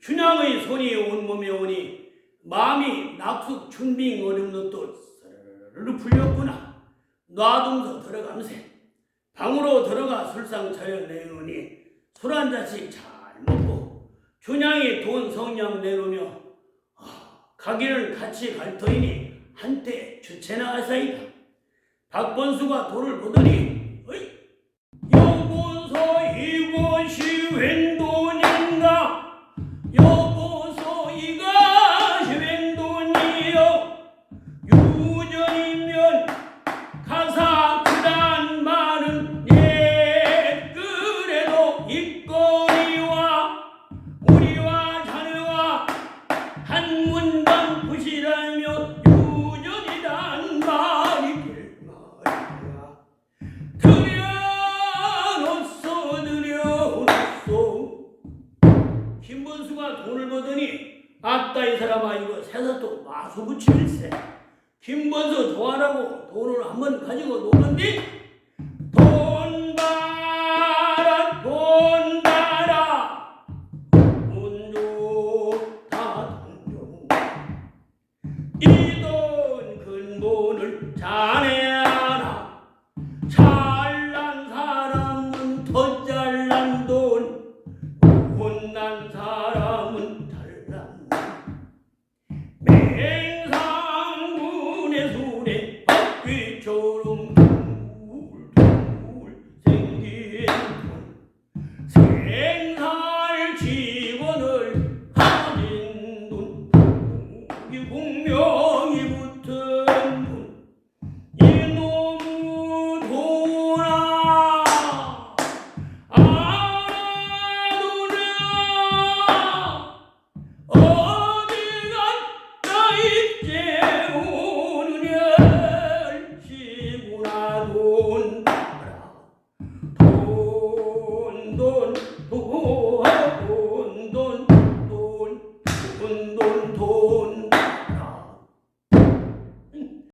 춘향의 손이 온몸에 오니 마음이 낙숙 춘빙 어림노또 스르르 풀렸구나. 놔둠서 들어감세. 방으로 들어가 술상 차려 내놓으니 술 한 잔씩 잘 먹고 춘향이 돈 성냥 내놓으며 아, 가기는 같이 갈 터이니 한때 주체나 하사이다. 박본수가 돈을 보더니 어이 여보소 이것이 웬 돈을 보더니 아따 이 사람아 이거 새사또 마수 붙일세 김본수 좋아라고 돈을 가지고 사람은 더 잘난 돈. 못난 사람 바퀴처럼 둘둘 생긴 돈. 생살 직원을 가진 돈. 이 공명이 붙은 돈. 이놈의 돈아. 알아두라 어디 갔다 있지 own